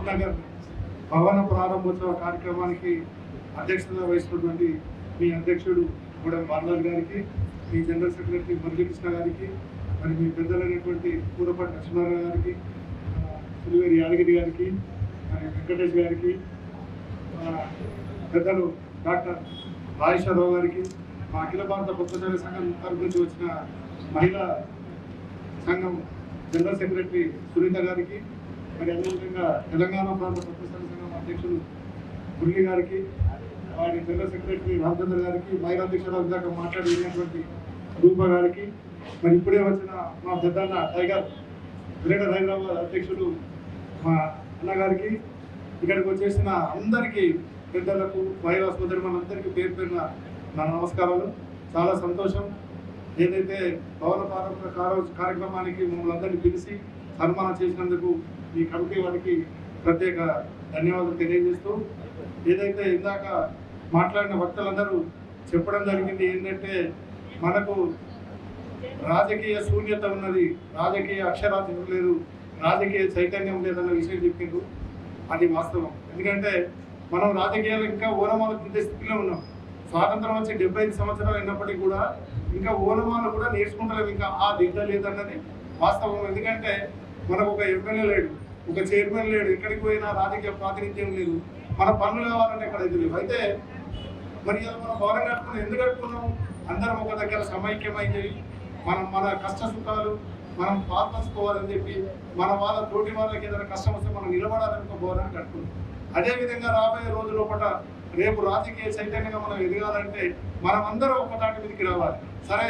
రామ్నగర్ భవన ప్రారంభోత్సవ కార్యక్రమానికి అధ్యక్షత వహిస్తున్నటువంటి మీ అధ్యక్షుడు గూడెం బాలరాజు గారికి మీ జనరల్ సెక్రటరీ మురళీకృష్ణ గారికి మరి మీ పెద్దలైనటువంటి పూరపాటి లక్ష్మీనారాయణ గారికి సిల్వేరి యాదగిరి గారికి మరి వెంకటేష్ గారికి పెద్దలు డాక్టర్ రాజేశ్వరరావు గారికి మా అఖిల భారత పుస్తకాల సంఘం తరపు నుంచి వచ్చిన మహిళా సంఘం జనరల్ సెక్రటరీ సునీత గారికి మరి అదేవిధంగా తెలంగాణ ప్రాంత పత్రికల సంఘం అధ్యక్షులు మురళి గారికి వారి జనరల్ సెక్రటరీ రామచంద్ర గారికి మహిళా అధ్యక్షురాలు ఇందాక మాట్లాడినటువంటి రూప గారికి మరి ఇప్పుడే వచ్చిన మా పెద్దన్న టైగర్ గ్రేటర్ హైదరాబాద్ అధ్యక్షుడు మా అన్నగారికి ఇక్కడికి వచ్చేసిన అందరికీ పెద్దలకు మహిళా సోదరి మనందరికీ పేరు పేరున నా నమస్కారాలు. చాలా సంతోషం. ఏదైతే భవన ప్రారంభ కార్యక్రమానికి మమ్మల్ని అందరినీ పిలిచి సన్మానం చేసినందుకు ఈ కమిటీ వారికి ప్రత్యేక ధన్యవాదాలు తెలియజేస్తూ ఏదైతే ఇందాక మాట్లాడిన వక్తలందరూ చెప్పడం జరిగింది ఏంటంటే మనకు రాజకీయ శూన్యత ఉన్నది రాజకీయ అక్షరాస్యత లేదు రాజకీయ చైతన్యం లేదన్న విషయం చెప్పిండ్రు. అది వాస్తవం. ఎందుకంటే మనం రాజకీయాలు ఇంకా ఓనమాల కింద స్థితిలో ఉన్నాం. స్వాతంత్రం వచ్చి డెబ్బై ఐదు సంవత్సరాలు అయినప్పటికీ కూడా ఇంకా ఓనమాలు కూడా నేర్చుకుంటలేము ఇంకా ఆ దిగ్గ లేదన్నది వాస్తవం. ఎందుకంటే మనకు ఒక ఎమ్మెల్యే లేడు ఒక చైర్మన్ లేడు ఎక్కడికి పోయినా రాజకీయ ప్రాతినిధ్యం లేదు. మన పనులు కావాలంటే ఎక్కడ అయితే లేవు అయితే మరి మనం భవనం కట్టుకున్నాం. ఎందుకు కట్టుకున్నాం? అందరం ఒక దగ్గర సమైక్యమైంది. మనం మన కష్ట సుఖాలు మనం పాల్పంచుకోవాలని చెప్పి మన వాళ్ళ తోటి వాళ్ళకి ఏదైనా కష్టం వస్తే మనం నిలబడాలని ఒక భవనాన్ని కట్టుకున్నాం. అదేవిధంగా రాబోయే రోజు లోపల రేపు రాజకీయ చైతన్యంగా మనం ఎదగాలంటే మనం అందరం ఒక దాటి మీదకి రావాలి. సరే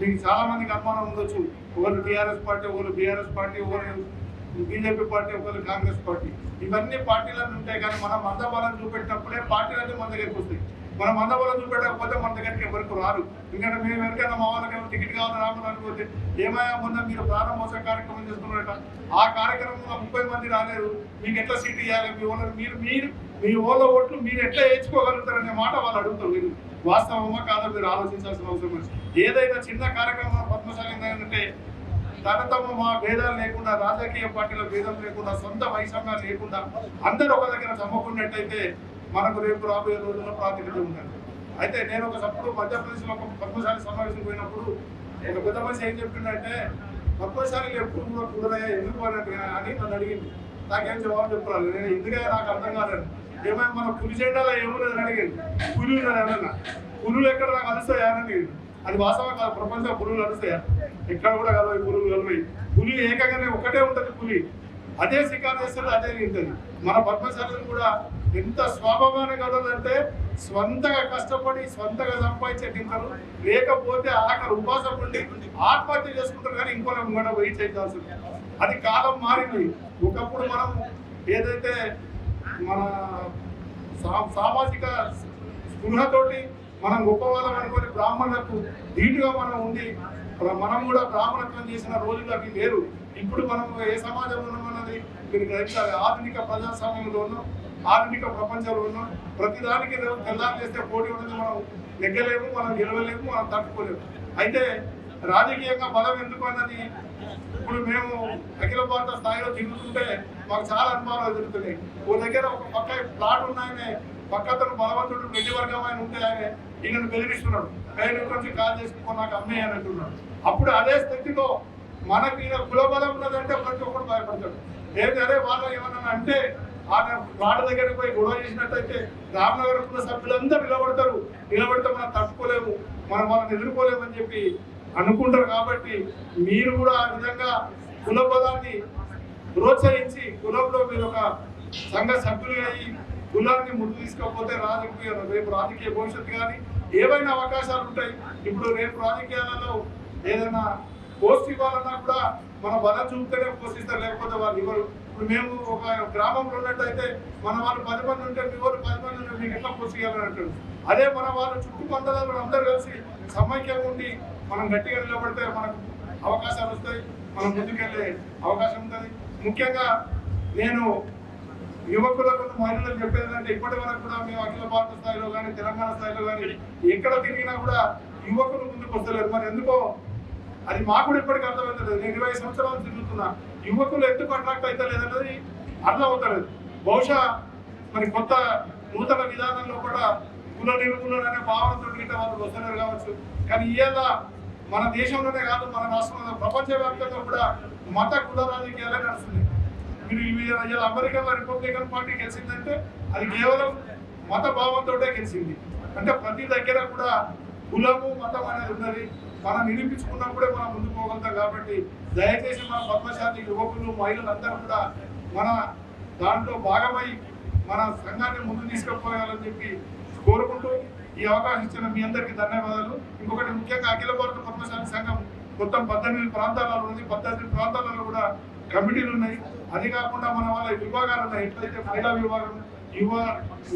మీకు చాలా మందికి అనుమానం ఉండొచ్చు ఒకరు టీఆర్ఎస్ పార్టీ ఒకరు బీఆర్ఎస్ పార్టీ ఒకరు బీజేపీ పార్టీ ఒకరు కాంగ్రెస్ పార్టీ. ఇవన్నీ పార్టీలను ఉంటాయి కానీ మనం మందబలం చూపెట్టినప్పుడే పార్టీలన్నీ మన దగ్గరికి వస్తాయి. మనం అందవల్ల చూపెట్టకపోతే మన దగ్గరికి ఎవరికి రారు. ఎందుకంటే మేము ఎవరికైనా మా వాళ్ళకి టికెట్ కావాలని రామని అనుకోతే ఏమయ్యా మొన్న మీరు ప్రారంభోత్సవ కార్యక్రమం చేస్తున్నారట. ఆ కార్యక్రమంలో ముప్పై మంది రాలేరు. మీకు ఎట్లా సీట్ ఇవ్వాలి? మీ వాళ్ళని మీరు మీరు మీ ఓళ్ళ ఓట్లు మీరు ఎట్లా వేయించుకోగలుగుతారనే మాట వాళ్ళు అడుగుతారు మీరు వాస్తవమా కాదో మీరు ఆలోచించాల్సిన అవసరం ఏదైనా చిన్న కార్యక్రమం పద్మశాలి ఏంటంటే తనతమ మా భేదాలు లేకుండా రాజకీయ పార్టీల భేదం లేకుండా సొంత వైషమ్యాలు లేకుండా అందరూ ఒక దగ్గర చమ్మకున్నట్టయితే మనకు రేపు రాబోయే రోజుల్లో ప్రాతినిధ్యం ఉండాలి అయితే నేను ఒక సప్పుడు మధ్యప్రదేశ్లో ఒక పద్మశాలి సమావేశం పోయినప్పుడు ఒక పెద్ద మనిషి ఏం చెప్పిందంటే పద్మశాలి ఎప్పుడు కూడా కుదరయ్యా ఎందుకు అన్నట్టు అని నన్ను అడిగింది. నాకేం జవాబు చెప్పాలి నేను ఎందుకే నాకు అర్థం కాలేదు. ఏమైనా మన పులి జెండాలో ఏమున్నదని అడిగింది. పులి ఉన్నది పులులు ఎక్కడ నాకు అలుస్తాయా అని అడిగింది. అది వాస్తవం కాదు ప్రపంచ పులులు అలుస్తాయా ఎక్కడ కూడా కాదు పురుగులు పులులు కలిపి పులి ఏకంగానే ఒకటే ఉంటుంది పులి. అదే శికారు చేస్తారు అదే. తింటుంది మన పద్మశాలను కూడా ఎంత స్వభావాన్ని కలదంటే స్వంతగా కష్టపడి స్వంతగా సంపాదించే తింటారు లేకపోతే ఆకలి ఉపాసం ఉండి ఆత్మహత్య చేసుకుంటారు కానీ ఇంకో మనం వెయిట్ చేయాల్సి అది కాలం మారింది. ఒకప్పుడు మనం ఏదైతే మన సా- సామాజిక స్పృహతోటి మనం గొప్పవాళ్ళం అనుకుని బ్రాహ్మణులకు ధీటుగా మనం ఉండి మనం కూడా బ్రాహ్మణత్వం చేసిన రోజులు అవి లేరు. ఇప్పుడు మనం ఏ సమాజంలో ఉన్నామన్నది మీరు గ్రహించాలి. ఆధునిక ప్రజాస్వామ్యంలో ఉన్నాం ఆధునిక ప్రపంచంలో ఉన్నాం ప్రతిదానికి రేపు తెల్లారి చేస్తే పోటీ ఉన్నది మనం నెగ్గలేము మనం గెలవలేము మనం తట్టుకోలేము. అయితే రాజకీయంగా బలం ఎందుకు అన్నది ఇప్పుడు మేము అఖిల భారత స్థాయిలో తిరుగుతుంటే మాకు చాలా అనుభవాలు జరుగుతుంది ఓ దగ్గర ఒక పక్క ప్లాట్ ఉన్నాయనే పక్క అతను బలవంతుడు రెడ్డి వర్గం ఆయన ఉంటే ఆయన ఈయనను బెదిరిస్తున్నాడు. ఆయన నుంచి కాల్ చేసుకుని నాకు అమ్మే అని అంటున్నాడు. అప్పుడు అదే స్థితిలో మనకి ఈయన కులబలం ఉన్నదంటే ప్రతి ఒక్కరు భయపడతాడు. ఏంటి అదే వాళ్ళు ఏమన్నా అంటే ఆయన వాటి దగ్గరికి పోయి గొడవ చేసినట్టయితే రామనగర్ ఉన్న సభ్యులందరూ నిలబడతారు. నిలబడితే మనం తట్టుకోలేము మనం వాళ్ళని ఎదుర్కోలేమని చెప్పి అనుకుంటారు కాబట్టి మీరు కూడా ఆ విధంగా కులబలాన్ని ప్రోత్సహించి కులంలో మీరు ఒక సంఘ సభ్యులు అయ్యి కులాన్ని ముందు తీసుకోకపోతే రాజకీయ రేపు రాజకీయ భవిష్యత్తు కానీ ఏవైనా అవకాశాలు ఉంటాయి. ఇప్పుడు రేపు రాజకీయాలలో ఏదైనా పోస్ట్ ఇవ్వాలన్నా కూడా మన బలం చూపితేనే ఇస్తారు. లేకపోతే వాళ్ళు ఇవ్వరు. ఇప్పుడు మేము ఒక గ్రామంలో ఉన్నట్టయితే మన వాళ్ళు పది మంది ఉంటే మీ వాళ్ళు పది మంది ఉంటే మీకు ఎట్లా పోస్ట్ ఇవ్వాలని అంటారు అదే మన వాళ్ళు చుట్టుపక్కల అందరూ కలిసి సమైక్యంగా ఉండి మనం గట్టిగా నిలబడితే మనకు అవకాశాలు వస్తాయి. మనం ముందుకెళ్ళే అవకాశం ఉంటుంది. ముఖ్యంగా నేను యువకులకు మహిళలకు చెప్పేదంటే ఇప్పటి వరకు కూడా మేము అఖిల భారత స్థాయిలో కానీ తెలంగాణ స్థాయిలో కానీ ఎక్కడ తిరిగినా కూడా యువకులు ముందుకు వస్తలేరు. మరి ఎందుకో అది మాకు కూడా ఇప్పటికీ అర్థమవుతుంది నేను ఇరవై సంవత్సరాలు తిరుగుతున్నా. యువకులు ఎందుకు అట్రాక్ట్ లేదన్నది అర్థం అవుతలేదు బహుశా మరి కొత్త నూతన విధానంలో కూడా కుల నిర్మూలన అనే భావనతో మిగతా వాళ్ళు వస్తున్నారు కావచ్చు. కానీ ఇవాళ మన దేశంలోనే కాదు మన రాష్ట్రంలో ప్రపంచవ్యాప్తంగా కూడా మత కుల రాజకీయాలే నడుస్తుంది మీరు ఇవాళ అమెరికా అమెరికాలో రిపబ్లికన్ పార్టీ గెలిచిందంటే అది కేవలం మత భావంతో గెలిచింది. అంటే ప్రతి దగ్గర కూడా కులము మతం అనేది ఉన్నది. మనం నిరూపించుకున్నప్పుడే మనం ముందుకు పోగలుగుతాం కాబట్టి దయచేసి మన పద్మశాలి యువకులు మహిళలు అందరూ కూడా మన దాంట్లో భాగమై మన సంఘాన్ని ముందు తీసుకుపోయాలని చెప్పి కోరుకుంటూ ఈ అవకాశం ఇచ్చిన మీ అందరికీ ధన్యవాదాలు. ఇంకొకటి ముఖ్యంగా అఖిల భారత పద్మశాలి సంఘం మొత్తం పద్దెనిమిది ప్రాంతాలలో ఉంది. పద్దెనిమిది ప్రాంతాలలో కూడా కమిటీలు ఉన్నాయి. అది కాకుండా మన వాళ్ళ విభాగాలు ఉన్నాయి. ఎట్లయితే మహిళా విభాగం యువ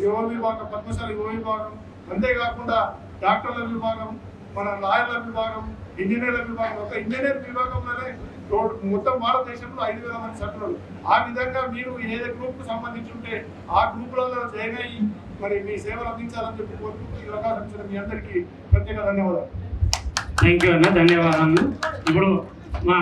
యువ విభాగం పద్మశాలి యువ విభాగం అంతేకాకుండా డాక్టర్ల విభాగం మన లాయర్ల విభాగం ఇంజనీర్ల విభాగం ఒక ఇంజనీర్ విభాగంలోనే మొత్తం భారతదేశంలో ఐదు వేల మంది సభ్యులు. ఆ విధంగా మీరు ఏదే గ్రూప్కు సంబంధించి ఉంటే ఆ గ్రూపులలో జాయిన్ అయ్యి మరి మీ సేవలు అందించాలని చెప్పి కోరుకుంటూ ఈ అవకాశం ఇచ్చిన మీ అందరికీ ప్రత్యేక ధన్యవాదాలు. థ్యాంక్ యూ అన్న ధన్యవాదాలు ఇప్పుడు మా